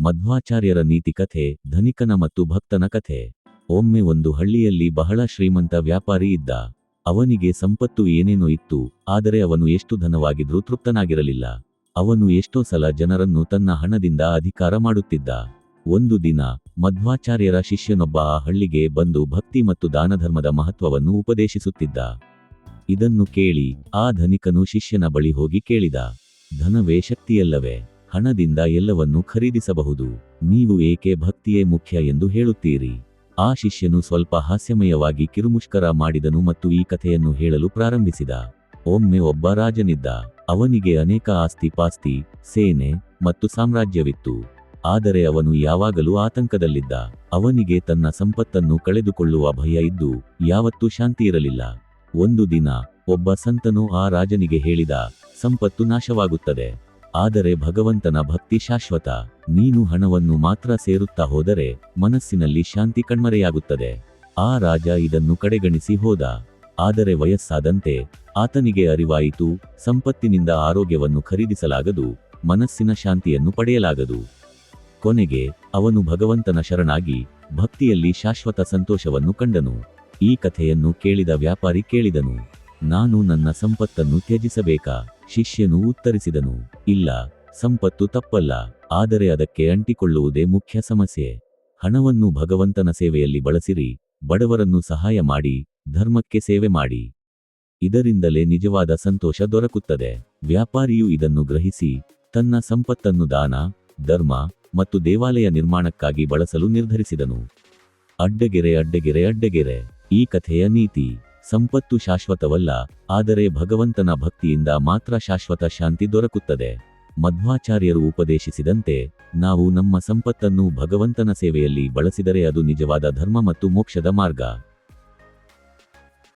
ಮಧ್ವಾಚಾರ್ಯರ ನೀತಿ ಕಥೆ, ಧನಿಕನ ಮತ್ತು ಭಕ್ತನ ಕಥೆ. ಒಮ್ಮೆ ಒಂದು ಹಳ್ಳಿಯಲ್ಲಿ ಬಹಳ ಶ್ರೀಮಂತ ವ್ಯಾಪಾರಿ ಇದ್ದ. ಅವನಿಗೆ ಸಂಪತ್ತು ಏನೇನೋ ಇತ್ತು, ಆದರೆ ಅವನು ಎಷ್ಟು ಧನವಾಗಿದ್ರೂ ತೃಪ್ತನಾಗಿರಲಿಲ್ಲ. ಅವನು ಎಷ್ಟೋ ಸಲ ಜನರನ್ನು ತನ್ನ ಹಣದಿಂದ ಅಧಿಕಾರ ಮಾಡುತ್ತಿದ್ದ. ಒಂದು ದಿನ, ಮಧ್ವಾಚಾರ್ಯರ ಶಿಷ್ಯನೊಬ್ಬ ಆ ಹಳ್ಳಿಗೆ ಬಂದು ಭಕ್ತಿ ಮತ್ತು ದಾನಧರ್ಮದ ಮಹತ್ವವನ್ನು ಉಪದೇಶಿಸುತ್ತಿದ್ದ. ಇದನ್ನು ಕೇಳಿ, ಆ ಧನಿಕನು ಶಿಷ್ಯನ ಬಳಿ ಹೋಗಿ ಕೇಳಿದ. ಧನವೇ ಶಕ್ತಿಯಲ್ಲವೇ? ಹಣದಿಂದ ಎಲ್ಲವನ್ನೂ ಖರೀದಿಸಬಹುದು. ನೀವು ಏಕೆ ಭಕ್ತಿಯೇ ಮುಖ್ಯ ಎಂದು ಹೇಳುತ್ತೀರಿ? ಆ ಶಿಷ್ಯನು ಸ್ವಲ್ಪ ಹಾಸ್ಯಮಯವಾಗಿ ಕಿರುಮುಷ್ಕರ ಮಾಡಿದನು ಮತ್ತು ಈ ಕಥೆಯನ್ನು ಹೇಳಲು ಪ್ರಾರಂಭಿಸಿದ. ಒಮ್ಮೆ ಒಬ್ಬ ರಾಜನಿದ್ದ. ಅವನಿಗೆ ಅನೇಕ ಆಸ್ತಿ ಪಾಸ್ತಿ, ಸೇನೆ ಮತ್ತು ಸಾಮ್ರಾಜ್ಯವಿತ್ತು. ಆದರೆ ಅವನು ಯಾವಾಗಲೂ ಆತಂಕದಲ್ಲಿದ್ದ. ಅವನಿಗೆ ತನ್ನ ಸಂಪತ್ತನ್ನು ಕಳೆದುಕೊಳ್ಳುವ ಭಯ ಇದ್ದು, ಯಾವತ್ತೂ ಶಾಂತಿ ಇರಲಿಲ್ಲ. ಒಂದು ದಿನ, ಒಬ್ಬ ಸಂತನು ಆ ರಾಜನಿಗೆ ಹೇಳಿದ, ಸಂಪತ್ತು ನಾಶವಾಗುತ್ತದೆ. ಆದರೆ ಭಗವಂತನ ಭಕ್ತಿ ಶಾಶ್ವತ. ನೀನು ಹಣವನ್ನು ಮಾತ್ರ ಸೇರುತ್ತಾ ಹೋದರೆ ಮನಸ್ಸಿನಲ್ಲಿ ಶಾಂತಿ ಕಣ್ಮರೆಯಾಗುತ್ತದೆ. ಆ ರಾಜ ಇದನ್ನು ಕಡೆಗಣಿಸಿ ಹೋದ. ಆದರೆ ವಯಸ್ಸಾದಂತೆ ಆತನಿಗೆ ಅರಿವಾಯಿತು, ಸಂಪತ್ತಿನಿಂದ ಆರೋಗ್ಯವನ್ನು ಖರೀದಿಸಲಾಗದು, ಮನಸ್ಸಿನ ಶಾಂತಿಯನ್ನು ಪಡೆಯಲಾಗದು. ಕೊನೆಗೆ ಅವನು ಭಗವಂತನ ಶರಣಾಗಿ ಭಕ್ತಿಯಲ್ಲಿ ಶಾಶ್ವತ ಸಂತೋಷವನ್ನು ಕಂಡನು. ಈ ಕಥೆಯನ್ನು ಕೇಳಿದ ವ್ಯಾಪಾರಿ ಕೇಳಿದನು, ನಾನು ನನ್ನ ಸಂಪತ್ತನ್ನು ತ್ಯಜಿಸಬೇಕಾ? ಶಿಷ್ಯನು ಉತ್ತರಿಸಿದನು, ಇಲ್ಲ, ಸಂಪತ್ತು ತಪ್ಪಲ್ಲ, ಆದರೆ ಅದಕ್ಕೆ ಅಂಟಿಕೊಳ್ಳುವುದೇ ಮುಖ್ಯ ಸಮಸ್ಯೆ. ಹಣವನ್ನು ಭಗವಂತನ ಸೇವೆಯಲ್ಲಿ ಬಳಸಿರಿ, ಬಡವರನ್ನು ಸಹಾಯ ಮಾಡಿ, ಧರ್ಮಕ್ಕೆ ಸೇವೆ ಮಾಡಿ. ಇದರಿಂದಲೇ ನಿಜವಾದ ಸಂತೋಷ ದೊರಕುತ್ತದೆ. ವ್ಯಾಪಾರಿಯು ಇದನ್ನು ಗ್ರಹಿಸಿ, ತನ್ನ ಸಂಪತ್ತನ್ನು ದಾನ, ಧರ್ಮ ಮತ್ತು ದೇವಾಲಯ ನಿರ್ಮಾಣಕ್ಕಾಗಿ ಬಳಸಲು ನಿರ್ಧರಿಸಿದನು. ಅಡ್ಡಗೆರೆ ಅಡ್ಡಗೆರೆ ಅಡ್ಡಗೆರೆ, ಈ ಕಥೆಯ ನೀತಿ. ಸಂಪತ್ತು ಶಾಶ್ವತವಲ್ಲ, ಆದರೆ ಭಗವಂತನ ಭಕ್ತಿಯಿಂದ ಮಾತ್ರ ಶಾಶ್ವತ ಶಾಂತಿ ದೊರಕುತ್ತದೆ. ಮಧ್ವಾಚಾರ್ಯರು ಉಪದೇಶಿಸಿದಂತೆ, ನಾವು ನಮ್ಮ ಸಂಪತ್ತನ್ನು ಭಗವಂತನ ಸೇವೆಯಲ್ಲಿ ಬಳಸಿದರೆ ಅದು ನಿಜವಾದ ಧರ್ಮ ಮತ್ತು ಮೋಕ್ಷದ ಮಾರ್ಗ.